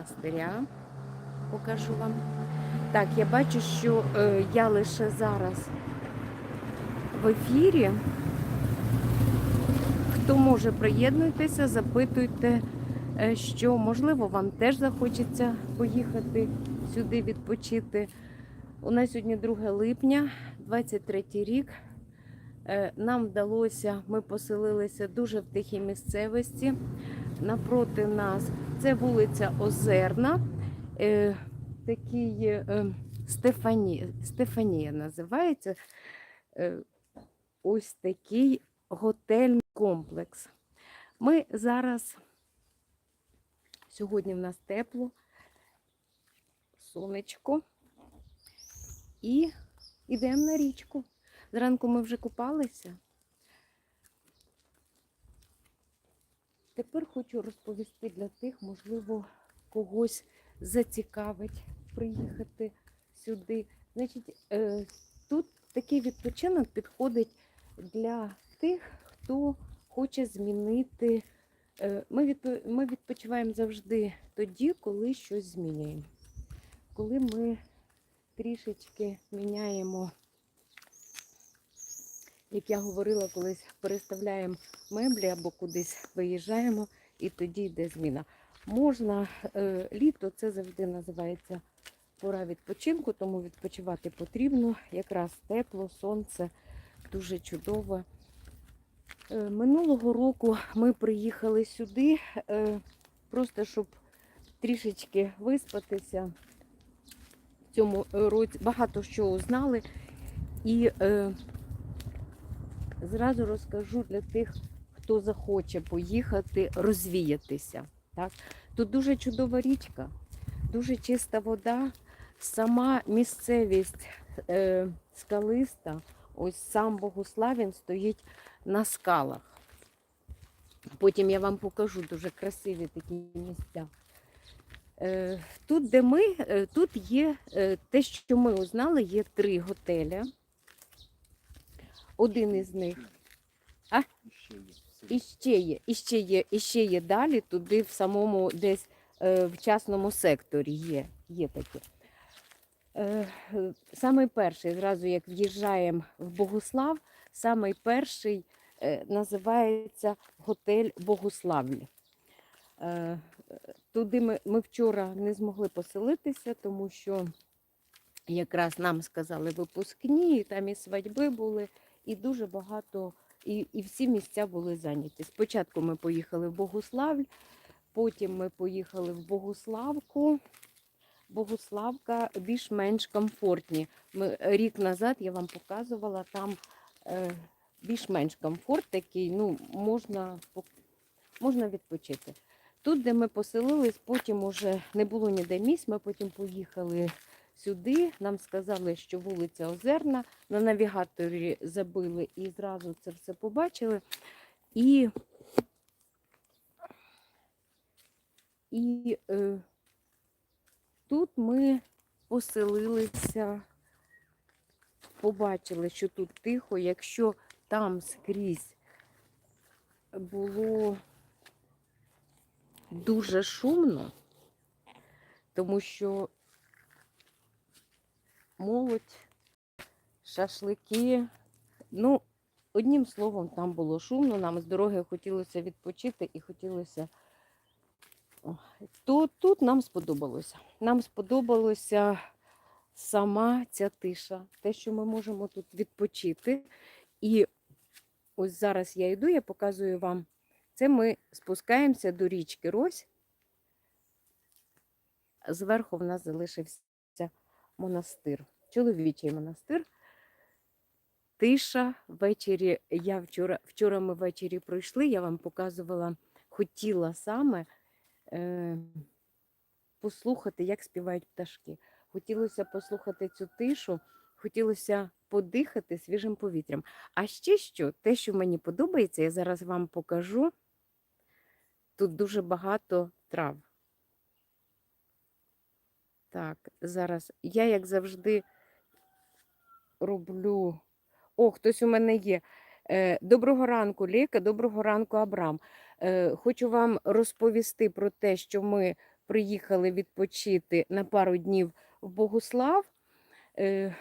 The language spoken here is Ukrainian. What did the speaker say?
монастиря. Покажу вам. Так, я бачу, що е, я лише зараз в ефірі. Хто може приєднуйтеся, запитуйте, е, що можливо вам теж захочеться поїхати сюди відпочити. У нас сьогодні 2 липня, 23 рік. Е, Нам вдалося, ми поселилися дуже в тихій місцевості. Напроти нас це вулиця Озерна, е, такий е, Стефані, Стефанія називається. Е, Ось такий готельний комплекс. Ми зараз, сьогодні в нас тепло, сонечко, і йдемо на річку. Зранку ми вже купалися. Тепер хочу розповісти для тих, можливо, когось зацікавить приїхати сюди. Значить, е, тут такий відпочинок підходить для тих, хто хоче змінити. е, Ми, відпо- ми відпочиваємо завжди тоді, коли щось змінюємо. Коли ми трішечки міняємо, як я говорила, колись переставляємо меблі або кудись виїжджаємо, і тоді йде зміна. Можна е, літо, це завжди називається пора відпочинку, тому відпочивати потрібно. Якраз тепло, сонце дуже чудово. Е, Минулого року ми приїхали сюди, е, просто щоб трішечки виспатися. В цьому році багато що узнали. І зразу розкажу для тих, хто захоче поїхати, розвіятися. Так? Тут дуже чудова річка, дуже чиста вода, сама місцевість е, скалиста, ось сам Богославін стоїть на скалах. Потім я вам покажу дуже красиві такі місця. Е, Тут, де ми, е, тут є е, те, що ми узнали, є три готеля. Один із них є. і ще є, і ще є, і ще є далі, туди в самому десь е, в частному секторі є, є таке. Е, Самий перший, зразу як в'їжджаємо в Богослав, самий перший е, називається готель Богославлі. Е, Туди ми, ми вчора не змогли поселитися, тому що якраз нам сказали випускні, і там і свадьби були, і дуже багато і, і всі місця були зайняті. Спочатку ми поїхали в Богославль, потім ми поїхали в Богославку. Богославка більш-менш комфортні. Ми, рік назад я вам показувала, там е, більш-менш комфорт такий, ну, можна, можна відпочити. Тут, де ми поселились, потім уже не було ніде місць, ми потім поїхали сюди. Нам сказали, що вулиця Озерна. На навігаторі забили і зразу це все побачили. І, і е, тут ми поселилися, побачили, що тут тихо, якщо там скрізь було дуже шумно, тому що молодь, шашлики. Ну, одним словом, там було шумно, нам з дороги хотілося відпочити і хотілося. То тут нам сподобалося. Нам сподобалося сама ця тиша, те, що ми можемо тут відпочити. І ось зараз я йду, я показую вам. Це ми спускаємося до річки Рось. Зверху в нас залишився монастир, чоловічий монастир. Тиша ввечері. Я вчора, вчора ми ввечері пройшли, я вам показувала, хотіла саме е, послухати, як співають пташки. Хотілося послухати цю тишу, хотілося подихати свіжим повітрям. А ще що, те, що мені подобається, я зараз вам покажу. Тут дуже багато трав. Так, зараз я, як завжди, роблю. О, хтось у мене є. Е, Доброго ранку, Ліка, доброго ранку, Абрам. Е, Хочу вам розповісти про те, що ми приїхали відпочити на пару днів в Богуслав. Е,